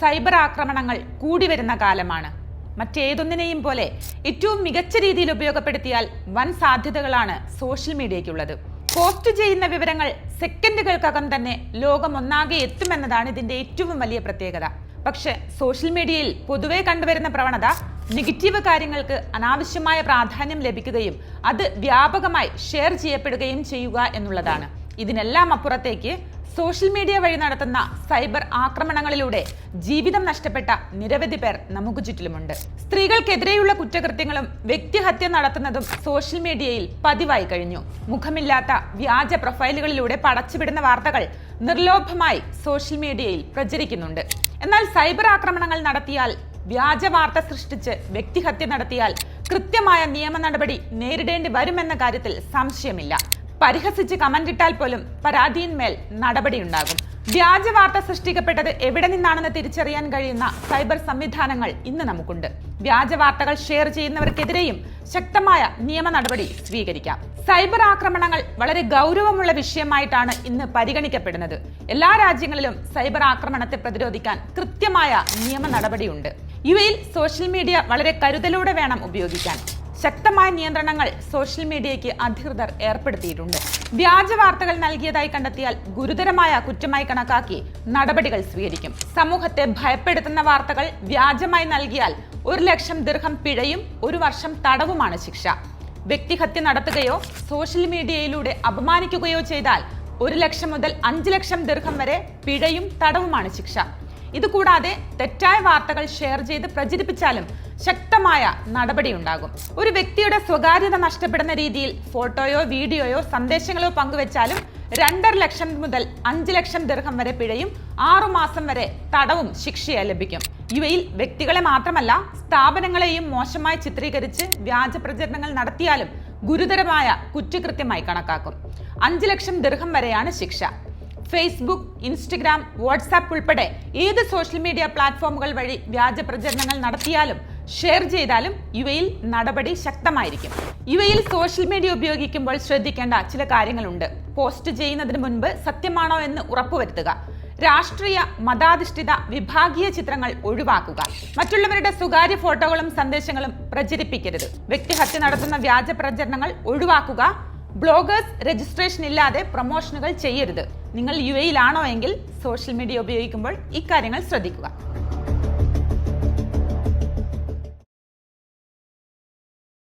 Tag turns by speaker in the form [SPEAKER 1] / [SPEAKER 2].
[SPEAKER 1] Cyber ആക്രമണങ്ങൾ കൂടി വരുന്ന കാലമാണ്. മറ്റേതൊന്നിനെയും പോലെ ഏറ്റവും മികച്ച രീതിയിൽ ഉപയോഗപ്പെടുത്തിയാൽ വൻ സാധ്യതകളാണ് സോഷ്യൽ മീഡിയയ്ക്കുള്ളത്. പോസ്റ്റ് ചെയ്യുന്ന വിവരങ്ങൾ സെക്കൻഡുകൾക്കകം തന്നെ ലോകം ഒന്നാകെ എത്തുമെന്നതാണ് ഇതിന്റെ ഏറ്റവും വലിയ പ്രത്യേകത. പക്ഷെ സോഷ്യൽ മീഡിയയിൽ പൊതുവെ കണ്ടുവരുന്ന പ്രവണത നെഗറ്റീവ് കാര്യങ്ങൾക്ക് അനാവശ്യമായ പ്രാധാന്യം ലഭിക്കുകയും അത് വ്യാപകമായി ഷെയർ ചെയ്യപ്പെടുകയും ചെയ്യുക എന്നുള്ളതാണ്. ഇതിനെല്ലാം അപ്പുറത്തേക്ക് സോഷ്യൽ മീഡിയ വഴി നടത്തുന്ന സൈബർ ആക്രമണങ്ങളിലൂടെ ജീവിതം നഷ്ടപ്പെട്ട നിരവധി പേർ നമുക്ക് ചുറ്റിലുമുണ്ട്. സ്ത്രീകൾക്കെതിരെയുള്ള കുറ്റകൃത്യങ്ങളും വ്യക്തിഹത്യ നടത്തുന്നതും സോഷ്യൽ മീഡിയയിൽ പതിവായി കഴിഞ്ഞു. മുഖമില്ലാത്ത വ്യാജ പ്രൊഫൈലുകളിലൂടെ പടച്ചുവിടുന്ന വാർത്തകൾ നിർലോഭമായി സോഷ്യൽ മീഡിയയിൽ പ്രചരിക്കുന്നുണ്ട്. എന്നാൽ സൈബർ ആക്രമണങ്ങൾ നടത്തിയാൽ വ്യാജ വാർത്ത സൃഷ്ടിച്ച് വ്യക്തിഹത്യ നടത്തിയാൽ കൃത്യമായ നിയമ നടപടി നേരിടേണ്ടി വരുമെന്ന കാര്യത്തിൽ സംശയമില്ല. പരിഹസിച്ച് കമന്റ് ഇട്ടാൽ പോലും പരാതിയിന്മേൽ നടപടിയുണ്ടാകും. വ്യാജ വാർത്ത സൃഷ്ടിക്കപ്പെട്ടത് എവിടെ നിന്നാണെന്ന് തിരിച്ചറിയാൻ കഴിയുന്ന സൈബർ സംവിധാനങ്ങൾ ഇന്ന് നമുക്കുണ്ട്. വ്യാജ വാർത്തകൾ ഷെയർ ചെയ്യുന്നവർക്കെതിരെയും ശക്തമായ നിയമ നടപടി സ്വീകരിക്കാം. സൈബർ ആക്രമണങ്ങൾ വളരെ ഗൗരവമുള്ള വിഷയമായിട്ടാണ് ഇന്ന് പരിഗണിക്കപ്പെടുന്നത്. എല്ലാ രാജ്യങ്ങളിലും സൈബർ ആക്രമണത്തെ പ്രതിരോധിക്കാൻ കൃത്യമായ നിയമ നടപടിയുണ്ട്. യു എയിൽ സോഷ്യൽ മീഡിയ വളരെ കരുതലോടെ വേണം ഉപയോഗിക്കാൻ. ശക്തമായ നിയന്ത്രണങ്ങൾ സോഷ്യൽ മീഡിയയ്ക്ക് അധികൃതർ ഏർപ്പെടുത്തിയിട്ടുണ്ട്. വ്യാജ വാർത്തകൾ നൽകിയതായി കണ്ടെത്തിയാൽ ഗുരുതരമായ കുറ്റമായി കണക്കാക്കി നടപടികൾ സ്വീകരിക്കും. സമൂഹത്തെ ഭയപ്പെടുത്തുന്ന വാർത്തകൾ വ്യാജമായി നൽകിയാൽ ഒരു ലക്ഷം ദീർഘം പിഴയും ഒരു വർഷം തടവുമാണ് ശിക്ഷ. വ്യക്തിഹത്യ നടത്തുകയോ സോഷ്യൽ മീഡിയയിലൂടെ അപമാനിക്കുകയോ ചെയ്താൽ ഒരു ലക്ഷം മുതൽ അഞ്ച് ലക്ഷം ദീർഘം വരെ പിഴയും തടവുമാണ് ശിക്ഷ. ഇതുകൂടാതെ തെറ്റായ വാർത്തകൾ ഷെയർ ചെയ്ത് പ്രചരിപ്പിച്ചാലും ശക്തമായ നടപടിയുണ്ടാകും. ഒരു വ്യക്തിയുടെ സ്വകാര്യത നഷ്ടപ്പെടുന്ന രീതിയിൽ ഫോട്ടോയോ വീഡിയോയോ സന്ദേശങ്ങളോ പങ്കുവച്ചാലും രണ്ടര ലക്ഷം മുതൽ അഞ്ച് ലക്ഷം ദീർഘം വരെ പിഴയും ആറുമാസം വരെ തടവും ശിക്ഷയായി ലഭിക്കും. ഇവയിൽ വ്യക്തികളെ മാത്രമല്ല സ്ഥാപനങ്ങളെയും മോശമായി ചിത്രീകരിച്ച് വ്യാജ പ്രചരണങ്ങൾ നടത്തിയാലും ഗുരുതരമായ കുറ്റകൃത്യമായി കണക്കാക്കും. അഞ്ച് ലക്ഷം ദീർഘം വരെയാണ് ശിക്ഷ. ഫേസ്ബുക്ക് ഇൻസ്റ്റഗ്രാം വാട്സാപ്പ് ഉൾപ്പെടെ ഏത് സോഷ്യൽ മീഡിയ പ്ലാറ്റ്ഫോമുകൾ വഴി വ്യാജ പ്രചരണങ്ങൾ നടത്തിയാലും ഷെയർ ചെയ്താലും ഇവയിൽ നടപടി ശക്തമായിരിക്കും. ഇവയിൽ സോഷ്യൽ മീഡിയ ഉപയോഗിക്കുമ്പോൾ ശ്രദ്ധിക്കേണ്ട ചില കാര്യങ്ങളുണ്ട്. പോസ്റ്റ് ചെയ്യുന്നതിന് മുൻപ് സത്യമാണോ എന്ന് ഉറപ്പുവരുത്തുക. രാഷ്ട്രീയ മതാധിഷ്ഠിത വിഭാഗീയ ചിത്രങ്ങൾ ഒഴിവാക്കുക. മറ്റുള്ളവരുടെ സ്വകാര്യ ഫോട്ടോകളും സന്ദേശങ്ങളും പ്രചരിപ്പിക്കരുത്. വ്യക്തിഹത്യ നടത്തുന്ന വ്യാജ പ്രചരണങ്ങൾ ഒഴിവാക്കുക. ബ്ലോഗേഴ്സ് രജിസ്ട്രേഷൻ ഇല്ലാതെ പ്രൊമോഷനുകൾ ചെയ്യരുത്. നിങ്ങൾ യു എയിലാണോ എങ്കിൽ സോഷ്യൽ മീഡിയ ഉപയോഗിക്കുമ്പോൾ ഇക്കാര്യങ്ങൾ ശ്രദ്ധിക്കുക.